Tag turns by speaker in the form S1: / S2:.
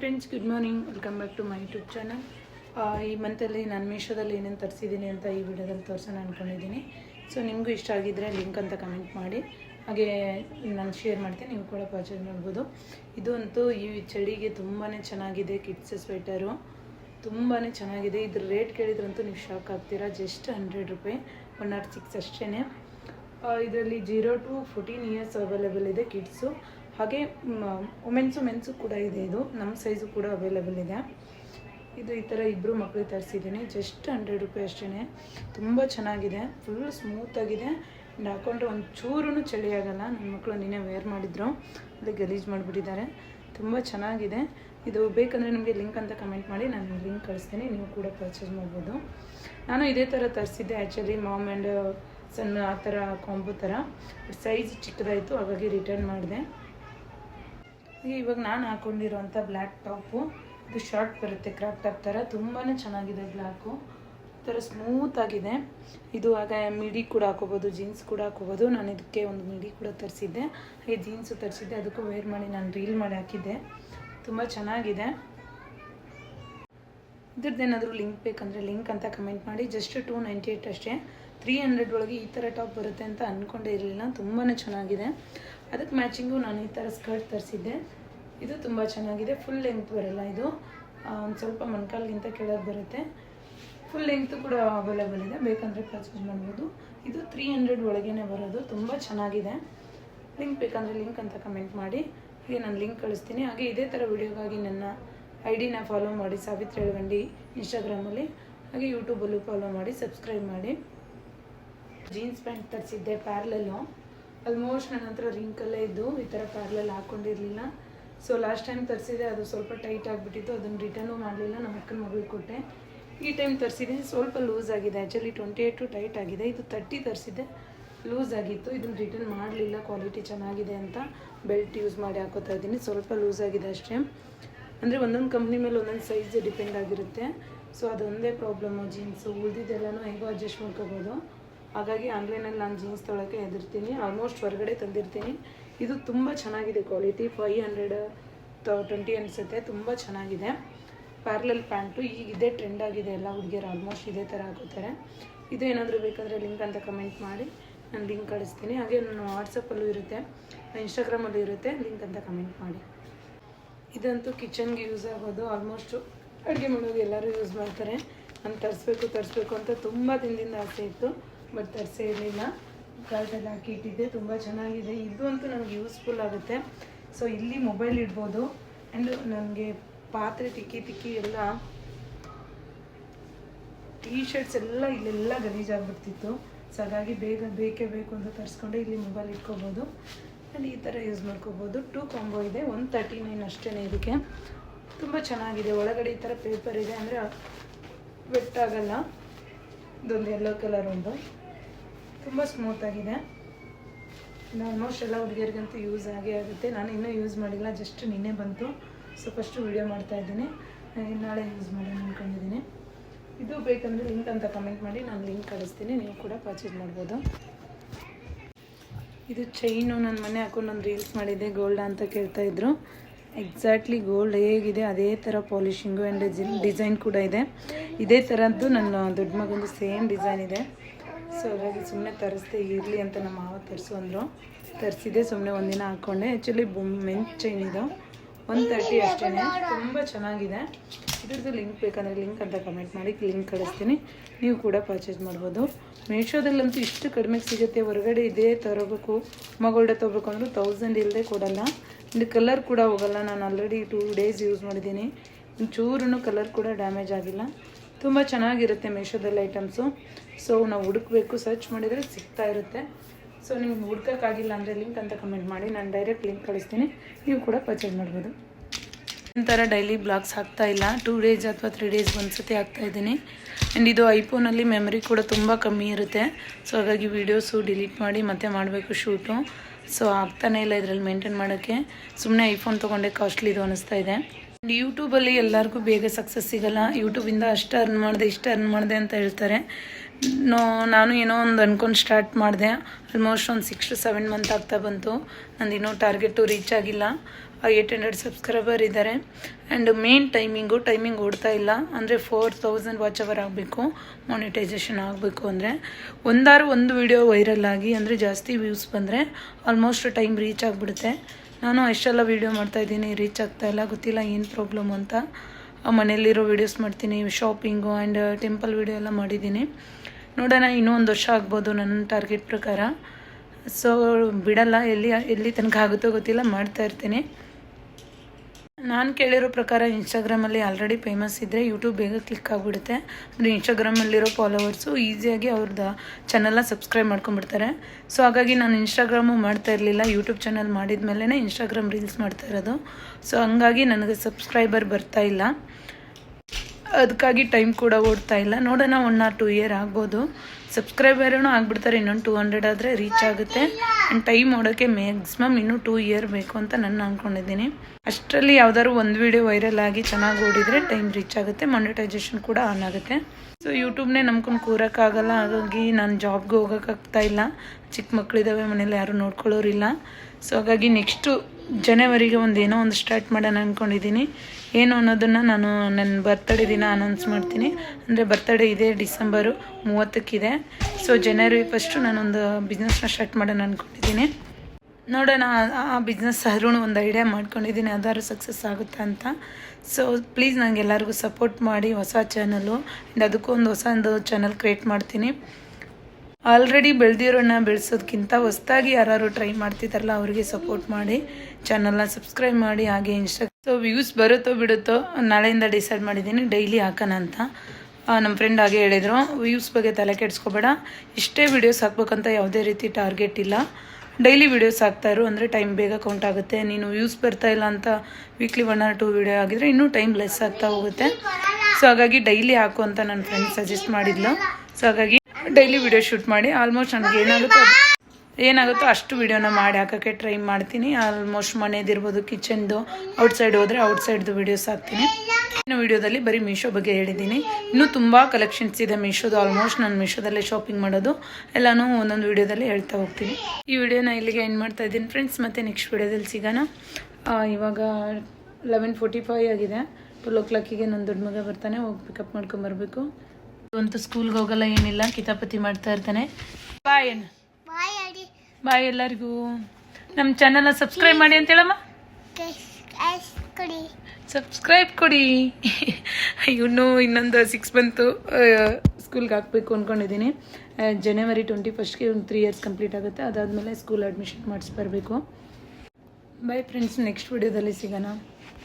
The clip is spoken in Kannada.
S1: Friends good morning welcome back to my YouTube channel ಈ ಮಂತಲ್ಲಿ ನಾನು ಮೀಶೋದಲ್ಲಿ ಏನೇನು ತರಿಸಿದ್ದೀನಿ ಅಂತ ಈ ವಿಡಿಯೋದಲ್ಲಿ ತೋರಿಸೋಣ ಅಂದ್ಕೊಂಡಿದ್ದೀನಿ ಸೊ ನಿಮಗೂ ಇಷ್ಟ ಆಗಿದ್ದರೆ ಲಿಂಕ್ ಅಂತ ಕಮೆಂಟ್ ಮಾಡಿ. ಹಾಗೆ ನಾನು ಶೇರ್ ಮಾಡ್ತೀನಿ, ನೀವು ಕೂಡ ಪರ್ಚೇಸ್ ಮಾಡ್ಬೋದು. ಇದಂತೂ ಈ ಚಳಿಗೆ ತುಂಬಾ ಚೆನ್ನಾಗಿದೆ ಕಿಡ್ಸ್ ಸ್ವೆಟರು ತುಂಬಾ ಚೆನ್ನಾಗಿದೆ. ಇದ್ರ ರೇಟ್ ಕೇಳಿದ್ರಂತೂ ನೀವು ಶಾಕ್ ಆಗ್ತೀರಾ. ಜಸ್ಟ್ ಹಂಡ್ರೆಡ್ ರೂಪಾಯಿ. ಒನ್ ಆರ್ ಸಿಕ್ಸ್ ಅಷ್ಟೇ ಇದರಲ್ಲಿ zero to fourteen years available ಇದೆ ಕಿಡ್ಸು ಹಾಗೆ ವುಮೆನ್ಸು ಮೆನ್ಸು ಕೂಡ ಇದೆ ಇದು. ನಮ್ಮ ಸೈಜು ಕೂಡ ಅವೈಲೇಬಲ್ ಇದೆ. ಇದು ಈ ಥರ ಇಬ್ಬರು ಮಕ್ಕಳಿಗೆ ತರಿಸಿದ್ದೀನಿ. ಜಸ್ಟ್ ಹಂಡ್ರೆಡ್ ರುಪೀಸ್ ಅಷ್ಟೇ ತುಂಬ ಚೆನ್ನಾಗಿದೆ. ಫುಲ್ ಸ್ಮೂತಾಗಿದೆ ಆ್ಯಂಡ್ ಹಾಕೊಂಡ್ರೆ ಒಂದು ಚಳಿ ಆಗಲ್ಲ. ನನ್ನ ಮಕ್ಕಳು ನಿನ್ನೆ ವೇರ್ ಮಾಡಿದ್ರು. ಅಲ್ಲಿ ಗಲೀಜು ಮಾಡಿಬಿಟ್ಟಿದ್ದಾರೆ. ತುಂಬ ಚೆನ್ನಾಗಿದೆ. ಇದು ಬೇಕಂದರೆ ನಿಮಗೆ ಲಿಂಕ್ ಅಂತ ಕಮೆಂಟ್ ಮಾಡಿ. ನಾನು ಲಿಂಕ್ ಕಳಿಸ್ತೀನಿ. ನೀವು ಕೂಡ ಪರ್ಚೇಸ್ ಮಾಡ್ಬೋದು. ನಾನು ಇದೇ ಥರ ತರಿಸಿದ್ದೆ ಆ್ಯಕ್ಚುಲಿ ಮಾಮ್ ಆ್ಯಂಡ್ ಸಣ್ಣ ಆ ಥರ ಕಾಂಬೋ ಥರ. ಸೈಜ್ ಚಿಕ್ಕದಾಯಿತು. ಹಾಗಾಗಿ ರಿಟರ್ನ್ ಮಾಡಿದೆ. ಇವಾಗ ನಾನು ಹಾಕೊಂಡಿರೋಂಥ ಬ್ಲ್ಯಾಕ್ ಟಾಪು ಇದು ಶಾರ್ಟ್ ಬರುತ್ತೆ ಕ್ರಾಪ್ ಟಾಪ್ ಥರ ತುಂಬಾ ಚೆನ್ನಾಗಿದೆ ಬ್ಲ್ಯಾಕು ಥರ ಸ್ಮೂತ್ ಆಗಿದೆ. ಇದು ಆಗ ಮಿಡಿ ಕೂಡ ಹಾಕೋಬೋದು ಜೀನ್ಸ್ ಕೂಡ ಹಾಕೋಬೋದು. ನಾನು ಇದಕ್ಕೆ ಒಂದು ಮಿಡಿ ಕೂಡ ತರಿಸಿದ್ದೆ. ಹಾಗೆ ಜೀನ್ಸು ತರಿಸಿದ್ದೆ. ಅದಕ್ಕೂ ವೇರ್ ಮಾಡಿ ನಾನು ರೀಲ್ ಮಾಡಿ ಹಾಕಿದ್ದೆ. ತುಂಬ ಚೆನ್ನಾಗಿದೆ. ಇದ್ರದ್ದೇನಾದರೂ ಲಿಂಕ್ ಬೇಕಂದರೆ ಲಿಂಕ್ ಅಂತ ಕಮೆಂಟ್ ಮಾಡಿ. ಜಸ್ಟ್ ಟೂ ನೈಂಟಿ ಏಯ್ಟ್ ಅಷ್ಟೇ. ತ್ರೀ ಹಂಡ್ರೆಡ್ ಒಳಗೆ ಈ ಥರ ಟಾಪ್ ಬರುತ್ತೆ ಅಂತ ಅಂದ್ಕೊಂಡೇ ಇರಲಿಲ್ಲ. ತುಂಬಾ ಚೆನ್ನಾಗಿದೆ. ಅದಕ್ಕೆ ಮ್ಯಾಚಿಂಗು ನಾನು ಈ ಥರ ಸ್ಕರ್ಟ್ ತರಿಸಿದ್ದೆ. ಇದು ತುಂಬ ಚೆನ್ನಾಗಿದೆ. ಫುಲ್ ಲೆಂತ್ ಬರಲ್ಲ ಇದು. ಒಂದು ಸ್ವಲ್ಪ ಮೊಣಕಾಲ್ಗಿಂತ ಕೆಳಗೆ ಬರುತ್ತೆ. ಫುಲ್ ಲೆಂತ್ ಕೂಡ ಅವೈಲೇಬಲ್ ಇದೆ. ಬೇಕಂದರೆ ಪರ್ಚೇಸ್ ಮಾಡ್ಬೋದು. ಇದು ತ್ರೀ ಹಂಡ್ರೆಡ್ ಒಳಗೇ ಬರೋದು. ತುಂಬ ಚೆನ್ನಾಗಿದೆ. ಲಿಂಕ್ ಬೇಕಂದರೆ ಲಿಂಕ್ ಅಂತ ಕಮೆಂಟ್ ಮಾಡಿ. ಹಾಗೆ ನಾನು ಲಿಂಕ್ ಕಳಿಸ್ತೀನಿ. ಹಾಗೆ ಇದೇ ಥರ ವಿಡಿಯೋಗಾಗಿ ನನ್ನ ಐ ಡಿನ ಫಾಲೋ ಮಾಡಿ. ಸಾವಿತ್ರಿ ಎಳಗಂಡಿ ಇನ್ಸ್ಟಾಗ್ರಾಮಲ್ಲಿ ಹಾಗೆ ಯೂಟ್ಯೂಬಲ್ಲೂ ಫಾಲೋ ಮಾಡಿ. ಸಬ್ಸ್ಕ್ರೈಬ್ ಮಾಡಿ. ಜೀನ್ಸ್ ಪ್ಯಾಂಟ್ ತರಿಸಿದ್ದೆ ಪ್ಯಾರ್ಲೆಲ್ಲು ಆಲ್ಮೋಸ್ಟ್ ನನ್ನ ಹತ್ರ ರಿಂಕಲ್ಲೇ ಇದ್ದು, ಈ ಥರ ಕಾರ್ಲೆಲ್ಲ ಹಾಕ್ಕೊಂಡಿರಲಿಲ್ಲ ಸೊ ಲಾಸ್ಟ್ ಟೈಮ್ ತರಿಸಿದೆ, ಅದು ಸ್ವಲ್ಪ ಟೈಟ್ ಆಗಿಬಿಟ್ಟಿತ್ತು, ಅದನ್ನು ರಿಟರ್ನು ಮಾಡಲಿಲ್ಲ, ನಮ್ಮ ಅಕ್ಕನ ಮಗಳಿಗೆ ಕೊಟ್ಟೆ. ಈ ಟೈಮ್ ತರಿಸಿದೆ, ಸ್ವಲ್ಪ ಲೂಸ್ ಆಗಿದೆ. ಆ್ಯಕ್ಚುಲಿ ಟ್ವೆಂಟಿ ಏಯ್ಟು ಟೈಟ್ ಆಗಿದೆ. ಇದು ತರ್ಟಿ ತರಿಸಿದೆ. ಲೂಸ್ ಆಗಿತ್ತು. ಇದನ್ನು ರಿಟರ್ನ್ ಮಾಡಲಿಲ್ಲ. ಕ್ವಾಲಿಟಿ ಚೆನ್ನಾಗಿದೆ ಅಂತ ಬೆಲ್ಟ್ ಯೂಸ್ ಮಾಡಿ ಹಾಕೋತಾ ಇದ್ದೀನಿ. ಸ್ವಲ್ಪ ಲೂಸ್ ಆಗಿದೆ ಅಷ್ಟೇ. ಅಂದರೆ ಒಂದೊಂದು ಕಂಪ್ನಿ ಮೇಲೆ ಒಂದೊಂದು ಸೈಜ್ ಡಿಪೆಂಡ್ ಆಗಿರುತ್ತೆ. ಸೊ ಅದೊಂದೇ ಪ್ರಾಬ್ಲಮ್ಮು ಜೀನ್ಸು ಉಳಿದಿದ್ದೆಲ್ಲನೂ ಹೇಗೋ ಅಡ್ಜಸ್ಟ್ ಮಾಡ್ಕೋಬೋದು. ಹಾಗಾಗಿ ಆನ್ಲೈನಲ್ಲಿ ನಾನು ಜೀನ್ಸ್ ತೊಳಕ್ಕೆ ಹೆದರ್ತೀನಿ. ಆಲ್ಮೋಸ್ಟ್ ಹೊರಗಡೆ ತಂದಿರ್ತೀನಿ. ಇದು ತುಂಬ ಚೆನ್ನಾಗಿದೆ ಕ್ವಾಲಿಟಿ ಫೈ ಹಂಡ್ರೆಡ್ ಟ್ವೆಂಟಿ ಅನಿಸುತ್ತೆ. ತುಂಬ ಚೆನ್ನಾಗಿದೆ. ಪ್ಯಾರ್ಲಲ್ ಪ್ಯಾಂಟು ಈಗ ಇದೇ ಟ್ರೆಂಡ್ ಆಗಿದೆ ಎಲ್ಲ ಹುಡುಗಿಯರು ಆಲ್ಮೋಸ್ಟ್ ಇದೇ ಥರ ಹಾಕೋತಾರೆ. ಇದು ಏನಾದರೂ ಬೇಕಾದರೆ ಲಿಂಕ್ ಅಂತ ಕಮೆಂಟ್ ಮಾಡಿ. ನಾನು ಲಿಂಕ್ ಕಳಿಸ್ತೀನಿ. ಹಾಗೆ ನಾನು ವಾಟ್ಸಪ್ಪಲ್ಲೂ ಇರುತ್ತೆ. ಇನ್ಸ್ಟಾಗ್ರಾಮಲ್ಲೂ ಇರುತ್ತೆ. ಲಿಂಕ್ ಅಂತ ಕಮೆಂಟ್ ಮಾಡಿ. ಇದಂತೂ ಕಿಚನ್ಗೆ ಯೂಸ್ ಆಗೋದು. ಆಲ್ಮೋಸ್ಟು ಅಡುಗೆ ಮಾಡೋದು ಎಲ್ಲರೂ ಯೂಸ್ ಮಾಡ್ತಾರೆ. ನಾನು ತರಿಸ್ಬೇಕು ತರಿಸ್ಬೇಕು ಅಂತ ತುಂಬ ದಿನದಿಂದ ಆಸೆ ಇತ್ತು. ಬಟ್ ತರಿಸೇ ಇರಲಿಲ್ಲ. ಕಾರ್ಟಲ್ಲಿ ಹಾಕಿ ಇಟ್ಟಿದ್ದೆ ತುಂಬ ಚೆನ್ನಾಗಿದೆ. ಇದು ಅಂತೂ ನನಗೆ ಯೂಸ್ಫುಲ್ ಆಗುತ್ತೆ. ಸೊ ಇಲ್ಲಿ ಮೊಬೈಲ್ ಇಡ್ಬೋದು. ಆ್ಯಂಡ್ ನನಗೆ ಪಾತ್ರೆ ತಿಕ್ಕಿ ತಿಕ್ಕಿ ಎಲ್ಲ ಟೀ ಶರ್ಟ್ಸ್ ಎಲ್ಲ ಇಲ್ಲೆಲ್ಲ ಗಲೀಜಾಗ್ಬಿಡ್ತಿತ್ತು ಸೊ ಹಾಗಾಗಿ ಬೇಗ ಬೇಕೇ ಬೇಕು ಅಂತ ತರಿಸ್ಕೊಂಡೆ ಇಲ್ಲಿ ಮೊಬೈಲ್ ಇಟ್ಕೋಬೋದು. ಆ್ಯಂಡ್ ಈ ಥರ ಯೂಸ್ ಮಾಡ್ಕೋಬೋದು. ಟೂ ಕಾಂಬೋ ಇದೆ. ಒನ್ ತರ್ಟಿ ನೈನ್ ಅಷ್ಟೇ ಇದಕ್ಕೆ. ತುಂಬ ಚೆನ್ನಾಗಿದೆ. ಒಳಗಡೆ ಈ ಥರ ಪೇಪರ್ ಇದೆ ಅಂದರೆ ವೆಟ್ಟಾಗಲ್ಲ ಇದೊಂದು ಯೆಲ್ಲೋ ಕಲರ್ ಒಂದು. ತುಂಬ ಸ್ಮೂತಾಗಿದೆ ಆಲ್ಮೋಸ್ಟ್ ಎಲ್ಲ ಹುಡುಗಿಯರಿಗಂತೂ ಯೂಸ್ ಆಗೇ ಆಗುತ್ತೆ. ನಾನು ಇನ್ನೂ ಯೂಸ್ ಮಾಡಿಲ್ಲ ಜಸ್ಟ್ ನಿನ್ನೆ ಬಂತು. ಸೊ ಫಸ್ಟು ವೀಡಿಯೋ ಮಾಡ್ತಾ ಇದ್ದೀನಿ. ನಾಳೆ ಯೂಸ್ ಮಾಡೋಣ ಅಂದ್ಕೊಂಡಿದ್ದೀನಿ ಇದು ಬೇಕಂದರೆ ಲಿಂಕ್ ಅಂತ ಕಮೆಂಟ್ ಮಾಡಿ, ನಾನು ಲಿಂಕ್ ಕಳಿಸ್ತೀನಿ. ನೀವು ಕೂಡ ಪರ್ಚೇಸ್ ಮಾಡ್ಬೋದು. ಇದು ಚೈನು ನನ್ನ ಮನೆ ಹಾಕೊಂಡು ನಾನು ರೀಲ್ಸ್ ಮಾಡಿದ್ದೆ ಗೋಲ್ಡ್ ಅಂತ ಕೇಳ್ತಾ ಇದ್ರು. ಎಕ್ಸಾಕ್ಟ್ಲಿ ಗೋಲ್ಡ್ ಹೇಗಿದೆ, ಅದೇ ಥರ ಪಾಲಿಶಿಂಗು ಆ್ಯಂಡ್ ಡಿಸೈನ್ ಕೂಡ ಇದೆ. ಇದೇ ಥರದ್ದು ನನ್ನ ದೊಡ್ಡ ಮಗಂದು ಸೇಮ್ ಡಿಸೈನ್ ಇದೆ. ಸೊ ಹಾಗಾಗಿ ಸುಮ್ಮನೆ ತರಿಸ್ದೆ ಇರಲಿ ಅಂತ ನಮ್ಮ ಮಾವ ತರಿಸು ಅಂದರು ತರಿಸಿದೆ ಸುಮ್ಮನೆ ಒಂದಿನ ಹಾಕ್ಕೊಂಡೆ ಆ್ಯಕ್ಚುಲಿ ಮೆಂಚ್ ಏನಿದು ಇದು? ಒನ್ ತರ್ಟಿ ಅಷ್ಟೇ ತುಂಬ ಚೆನ್ನಾಗಿದೆ. ಇದ್ರದ್ದು ಲಿಂಕ್ ಬೇಕಂದರೆ ಲಿಂಕ್ ಅಂತ ಕಮೆಂಟ್ ಮಾಡಿ, ಲಿಂಕ್ ಕಳಿಸ್ತೀನಿ. ನೀವು ಕೂಡ ಪರ್ಚೇಸ್ ಮಾಡ್ಬೋದು. ಮೀಶೋದಲ್ಲಂತೂ ಇಷ್ಟು ಕಡಿಮೆಗೆ ಸಿಗುತ್ತೆ. ಹೊರಗಡೆ ಇದೇ ತಗೋಬೇಕು ಮಗೋಲ್ಡೆ ತೊಗೋಬೇಕು ಅಂದರೂ ತೌಸಂಡ್ ಇಲ್ಲದೆ ಕೊಡಲ್ಲ. ಇದು ಕಲರ್ ಕೂಡ ಹೋಗಲ್ಲ. ನಾನು ಆಲ್ರೆಡಿ ಟೂ ಡೇಸ್ ಯೂಸ್ ಮಾಡಿದ್ದೀನಿ. ಚೂರು ಕಲರ್ ಕೂಡ ಡ್ಯಾಮೇಜ್ ಆಗಿಲ್ಲ. ತುಂಬ ಚೆನ್ನಾಗಿರುತ್ತೆ ಮೀಶೋದಲ್ಲಿ ಐಟಮ್ಸು. ಸೊ ನಾವು ಹುಡುಕ್ಬೇಕು ಸರ್ಚ್ ಮಾಡಿದರೆ ಸಿಗ್ತಾ ಇರುತ್ತೆ. ಸೊ ನಿಮ್ಗೆ ಹುಡ್ಕೋಕ್ಕಾಗಿಲ್ಲ ಅಂದರೆ ಲಿಂಕ್ ಅಂತ ಕಮೆಂಟ್ ಮಾಡಿ, ನಾನು ಡೈರೆಕ್ಟ್ ಲಿಂಕ್ ಕಳಿಸ್ತೀನಿ. ನೀವು ಕೂಡ ಪರ್ಚೇಸ್ ಮಾಡ್ಬೋದು. ಒಂಥರ ಡೈಲಿ ಬ್ಲಾಗ್ಸ್ ಇಲ್ಲ. ಟೂ ಡೇಸ್ ಅಥವಾ ತ್ರೀ ಡೇಸ್ ಒಂದ್ಸತಿ ಹಾಕ್ತಾ ಇದ್ದೀನಿ. ಆ್ಯಂಡ್ ಇದು ಐಫೋನಲ್ಲಿ ಮೆಮರಿ ಕೂಡ ತುಂಬ ಕಮ್ಮಿ ಇರುತ್ತೆ. ಸೊ ಹಾಗಾಗಿ ವೀಡಿಯೋಸು ಡಿಲೀಟ್ ಮಾಡಿ ಮತ್ತೆ ಮಾಡಬೇಕು ಶೂಟು ಸೊ ಆಗ್ತಾನೇ ಇಲ್ಲ ಇದರಲ್ಲಿ ಮೇಂಟೈನ್ ಮಾಡೋಕ್ಕೆ. ಸುಮ್ಮನೆ ಐಫೋನ್ ತೊಗೊಂಡೆ ಕಾಸ್ಟ್ಲಿ ಇದು ಅನ್ನಿಸ್ತಾ ಇದೆ. ಯೂಟ್ಯೂಬಲ್ಲಿ ಎಲ್ಲರಿಗೂ ಬೇಗ ಸಕ್ಸಸ್ ಸಿಗಲ್ಲ. ಯೂಟ್ಯೂಬಿಂದ ಅಷ್ಟು ಅರ್ನ್ ಮಾಡಿದೆ, ಇಷ್ಟು ಅರ್ನ್ ಮಾಡಿದೆ ಅಂತ ಹೇಳ್ತಾರೆ. ನೋ, ನಾನು ಏನೋ ಒಂದು ಅಂದ್ಕೊಂಡು ಸ್ಟಾರ್ಟ್ ಮಾಡಿದೆ. ಆಲ್ಮೋಸ್ಟ್ ಒಂದು ಸಿಕ್ಸ್ ಟು ಸೆವೆನ್ ಮಂತ್ ಆಗ್ತಾ ಬಂತು. ನಂದು ಇನ್ನೂ ಟಾರ್ಗೆಟು ರೀಚ್ ಆಗಿಲ್ಲ. ಏಯ್ಟ್ ಹಂಡ್ರೆಡ್ ಸಬ್ಸ್ಕ್ರೈಬರ್ ಇದ್ದಾರೆ ಆ್ಯಂಡ್ ಮೇನ್ ಟೈಮಿಂಗು ಟೈಮಿಂಗ್ ಓಡ್ತಾ ಇಲ್ಲ. ಅಂದರೆ ಫೋರ್ ತೌಸಂಡ್ ವಾಚ್ ಅವರ್ ಆಗಬೇಕು ಮಾನಿಟೈಸೇಷನ್ ಆಗಬೇಕು ಅಂದರೆ. ಒಂದಾರು ಒಂದು ವಿಡಿಯೋ ವೈರಲ್ ಆಗಿ, ಅಂದರೆ ಜಾಸ್ತಿ ವ್ಯೂಸ್ ಬಂದರೆ ಆಲ್ಮೋಸ್ಟ್ ಟೈಮ್ ರೀಚ್ ಆಗಿಬಿಡುತ್ತೆ. ನಾನು ಎಷ್ಟೆಲ್ಲ ವೀಡಿಯೋ ಮಾಡ್ತಾಯಿದ್ದೀನಿ ರೀಚ್ ಆಗ್ತಾ ಇಲ್ಲ, ಗೊತ್ತಿಲ್ಲ ಏನು ಪ್ರಾಬ್ಲಮ್ ಅಂತ. ಮನೆಯಲ್ಲಿರೋ ವೀಡಿಯೋಸ್ ಮಾಡ್ತೀನಿ ಶಾಪಿಂಗು ಆ್ಯಂಡ್ ಟೆಂಪಲ್ ವೀಡಿಯೋ ಎಲ್ಲ ಮಾಡಿದ್ದೀನಿ. ನೋಡೋಣ, ಇನ್ನೂ ಒಂದು ವರ್ಷ ಆಗ್ಬೋದು ನನ್ನ ಟಾರ್ಗೆಟ್ ಪ್ರಕಾರ. ಸೊ ಬಿಡಲ್ಲ, ಎಲ್ಲಿ ಎಲ್ಲಿ ತನಕ ಆಗುತ್ತೋ ಗೊತ್ತಿಲ್ಲ, ಮಾಡ್ತಾ ಇರ್ತೀನಿ. ನಾನು ಕೇಳಿರೋ ಪ್ರಕಾರ ಇನ್ಸ್ಟಾಗ್ರಾಮಲ್ಲಿ ಆಲ್ರೆಡಿ ಫೇಮಸ್ ಇದ್ದರೆ ಯೂಟ್ಯೂಬ್ ಬೇಗ ಕ್ಲಿಕ್ ಆಗಿಬಿಡುತ್ತೆ. ಅಂದರೆ ಇನ್ಸ್ಟಾಗ್ರಾಮಲ್ಲಿರೋ ಫಾಲೋವರ್ಸು ಈಸಿಯಾಗಿ ಅವ್ರದ್ದು ಚಾನಲ್ನ ಸಬ್ಸ್ಕ್ರೈಬ್ ಮಾಡ್ಕೊಂಡ್ಬಿಡ್ತಾರೆ. ಸೊ ಹಾಗಾಗಿ ನಾನು ಇನ್ಸ್ಟಾಗ್ರಾಮು ಮಾಡ್ತಾ ಇರಲಿಲ್ಲ. ಯೂಟ್ಯೂಬ್ ಚಾನಲ್ ಮಾಡಿದ ಮೇಲೇ ಇನ್ಸ್ಟಾಗ್ರಾಮ್ ರೀಲ್ಸ್ ಮಾಡ್ತಾ ಇರೋದು. ಸೊ ಹಂಗಾಗಿ ನನಗೆ ಸಬ್ಸ್ಕ್ರೈಬರ್ ಬರ್ತಾ ಇಲ್ಲ. ಅದಕ್ಕಾಗಿ ಟೈಮ್ ಕೂಡ ಓಡ್ತಾ ಇಲ್ಲ. ನೋಡೋಣ ಒನ್ ಆರ್ ಟು ಇಯರ್ ಆಗ್ಬೋದು ಸಬ್ಸ್ಕ್ರೈಬರೂ ಆಗಿಬಿಡ್ತಾರೆ, ಇನ್ನೊಂದು ಟೂ ಹಂಡ್ರೆಡ್ ಆದರೆ ರೀಚ್ ಆಗುತ್ತೆ. ಆ್ಯಂಡ್ ಟೈಮ್ ಓಡೋಕ್ಕೆ ಮ್ಯಾಕ್ಸಿಮಮ್ ಇನ್ನೂ ಟೂ ಇಯರ್ ಬೇಕು ಅಂತ ನಾನು ಅಂದ್ಕೊಂಡಿದ್ದೀನಿ ಅಷ್ಟರಲ್ಲಿ ಯಾವ್ದಾದ್ರು ಒಂದು ವಿಡಿಯೋ ವೈರಲ್ ಆಗಿ ಚೆನ್ನಾಗಿ ಓಡಿದರೆ ಟೈಮ್ ರೀಚ್ ಆಗುತ್ತೆ ಮಾನಿಟೈಸೇಷನ್ ಕೂಡ ಆನ್ ಆಗುತ್ತೆ. ಸೊ ಯೂಟ್ಯೂಬ್ನೇ ನಂಬ್ಕೊಂಡು ಕೂರೋಕ್ಕಾಗಲ್ಲ, ಹಾಗಾಗಿ ನಾನು ಜಾಬ್ಗೆ ಹೋಗೋಕ್ಕಾಗ್ತಾ ಇಲ್ಲ. ಚಿಕ್ಕ ಮಕ್ಕಳಿದ್ದಾವೆ ಮನೇಲಿ ಯಾರೂ ನೋಡ್ಕೊಳ್ಳೋರಿಲ್ಲ. ಸೊ ಹಾಗಾಗಿ ನೆಕ್ಸ್ಟು ಜನವರಿಗೆ ಒಂದು ಏನೋ ಒಂದು ಸ್ಟಾರ್ಟ್ ಮಾಡೋಣ ಅಂದ್ಕೊಂಡಿದ್ದೀನಿ ಏನು ಅನ್ನೋದನ್ನು ನಾನು ನನ್ನ ಬರ್ತಡೇ ದಿನ ಅನೌನ್ಸ್ ಮಾಡ್ತೀನಿ. ಅಂದರೆ ಬರ್ತಡೇ ಇದೆ, ಡಿಸೆಂಬರು ಮೂವತ್ತಕ್ಕಿದೆ. ಸೊ ಜನವರಿ ಫಸ್ಟು ನಾನೊಂದು ಬಿಸ್ನೆಸ್ನ ಸ್ಟಾರ್ಟ್ ಮಾಡೋಣ ಅಂದ್ಕೊಂಡಿದ್ದೀನಿ ನೋಡೋಣ, ಆ- ಬಿಸ್ನೆಸ್ ಅರುಣ್ ಒಂದು ಐಡಿಯಾ ಮಾಡ್ಕೊಂಡಿದ್ದೀನಿ. ಅದಾದ್ರು ಸಕ್ಸಸ್ ಆಗುತ್ತಾ ಅಂತ. ಸೊ ಪ್ಲೀಸ್ ನನಗೆ ಎಲ್ಲರಿಗೂ ಸಪೋರ್ಟ್ ಮಾಡಿ ಹೊಸ ಚಾನಲು ಆ್ಯಂಡ್ ಅದಕ್ಕೂ ಒಂದು ಹೊಸ ಒಂದು ಚಾನಲ್ ಕ್ರಿಯೇಟ್ ಮಾಡ್ತೀನಿ. ಆಲ್ರೆಡಿ ಬೆಳೆದಿರೋಣ ಬೆಳೆಸೋದಕ್ಕಿಂತ ಹೊಸ್ದಾಗಿ ಯಾರು ಟ್ರೈ ಮಾಡ್ತಿದ್ದಾರಲ್ಲ ಅವರಿಗೆ ಸಪೋರ್ಟ್ ಮಾಡಿ. ಚಾನಲ್ನ ಸಬ್ಸ್ಕ್ರೈಬ್ ಮಾಡಿ, ಹಾಗೆ ಇನ್ಸ್ಟಾ ಸೊ ವ್ಯೂಸ್ ಬರುತ್ತೋ ಬಿಡುತ್ತೋ, ನಾಳೆಯಿಂದ ಡಿಸೈಡ್ ಮಾಡಿದ್ದೀನಿ ಡೈಲಿ ಹಾಕೋಣ ಅಂತ. ನಮ್ಮ ಫ್ರೆಂಡ್ ಹಾಗೆ ಹೇಳಿದರು ವ್ಯೂಸ್ ಬಗ್ಗೆ ತಲೆ ಕೆಡಿಸ್ಕೋಬೇಡ. ಇಷ್ಟೇ ವೀಡಿಯೋಸ್ ಹಾಕ್ಬೇಕಂತ ಯಾವುದೇ ರೀತಿ ಟಾರ್ಗೆಟ್ ಇಲ್ಲ. ಡೈಲಿ ವೀಡಿಯೋಸ್ ಇರು, ಅಂದರೆ ಟೈಮ್ ಬೇಗ ಕೌಂಟ್ ಆಗುತ್ತೆ. ನೀನು ವ್ಯೂಸ್ ಬರ್ತಾ ಇಲ್ಲ ಅಂತ weekly one or two video ಆಗಿದ್ರೆ ಇನ್ನೂ ಟೈಮ್ ಲೆಸ್ ಆಗ್ತಾ ಹೋಗುತ್ತೆ. ಸೊ ಹಾಗಾಗಿ ಡೈಲಿ ಹಾಕು ಅಂತ ನನ್ನ ಫ್ರೆಂಡ್ ಸಜೆಸ್ಟ್ ಮಾಡಿದ್ಲು. ಸೊ ಹಾಗಾಗಿ ಡೈಲಿ ವಿಡಿಯೋ ಶೂಟ್ ಮಾಡಿ ಆಲ್ಮೋಸ್ಟ್ ನನಗೆ ಏನಾಗುತ್ತೋ ಏನಾಗುತ್ತೋ ಅಷ್ಟು ವೀಡಿಯೋನ ಮಾಡಿ ಹಾಕೋಕ್ಕೆ ಟ್ರೈ ಮಾಡ್ತೀನಿ. ಆಲ್ಮೋಸ್ಟ್ ಮನೆಯದಿರ್ಬೋದು ಕಿಚನ್ದು ಔಟ್ಸೈಡ್ ಹೋದರೆ ಔಟ್ಸೈಡ್ದು ವೀಡಿಯೋಸ್ ಹಾಕ್ತೀನಿ. ಇನ್ನು ವೀಡಿಯೋದಲ್ಲಿ ಬರೀ ಮೀಶೋ ಬಗ್ಗೆ ಹೇಳಿದ್ದೀನಿ. ಇನ್ನೂ ತುಂಬ ಕಲೆಕ್ಷನ್ಸ್ ಇದೆ ಮೀಶೋದು ಆಲ್ಮೋಸ್ಟ್ ನಾನು ಮೀಶೋದಲ್ಲೇ ಶಾಪಿಂಗ್ ಮಾಡೋದು. ಎಲ್ಲನೂ ಒಂದೊಂದು ವಿಡಿಯೋದಲ್ಲಿ ಹೇಳ್ತಾ ಹೋಗ್ತೀನಿ. ಈ ವೀಡಿಯೋನ ಇಲ್ಲಿಗೆ ಏನು ಮಾಡ್ತಾ ಇದ್ದೀನಿ. ಫ್ರೆಂಡ್ಸ್ ಮತ್ತು ನೆಕ್ಸ್ಟ್ ವಿಡಿಯೋದಲ್ಲಿ ಸಿಗೋಣ. ಇವಾಗ ಲೆವೆನ್ ಫೋರ್ಟಿ ಫೈವ್ ಆಗಿದೆ. ಟ್ವೆಲ್ ಓ ಕ್ಲಾಕಿಗೆ ನನ್ನ ದೊಡ್ಡ ಮಗ ಬರ್ತಾನೆ, ಹೋಗಿ ಪಿಕಪ್ ಮಾಡ್ಕೊಂಬರ್ಬೇಕು ಅಂತೂ ಸ್ಕೂಲ್ಗೆ ಹೋಗಲ್ಲ ಏನಿಲ್ಲ, ಕಿತಾಪತಿ ಮಾಡ್ತಾ ಇರ್ತಾನೆ. ಬಾಯ್
S2: ಅಡಿ
S1: ಬಾಯ್ ಎಲ್ಲರಿಗೂ. ನಮ್ಮ ಚಾನಲ್ನ ಸಬ್ಸ್ಕ್ರೈಬ್ ಮಾಡಿ ಅಂತ ಹೇಳಮ್ಮ? ಸಬ್ಸ್ಕ್ರೈಬ್ ಕೊಡಿ. ಇವನು ಇನ್ನೊಂದು ಸಿಕ್ಸ್ ಮಂತು ಸ್ಕೂಲ್ಗೆ ಹಾಕಬೇಕು ಅಂದ್ಕೊಂಡಿದ್ದೀನಿ ಜನವರಿ ಟ್ವೆಂಟಿ ಫಸ್ಟ್ಗೆ ಒಂದು ತ್ರೀ ಇಯರ್ಸ್ ಕಂಪ್ಲೀಟ್ ಆಗುತ್ತೆ. ಅದಾದಮೇಲೆ ಸ್ಕೂಲ್ ಅಡ್ಮಿಷನ್ ಮಾಡಿಸ್ಬರ್ಬೇಕು ಬಾಯ್ ಫ್ರೆಂಡ್ಸ್ ನೆಕ್ಸ್ಟ್ ವಿಡಿಯೋದಲ್ಲಿ ಸಿಗೋಣ.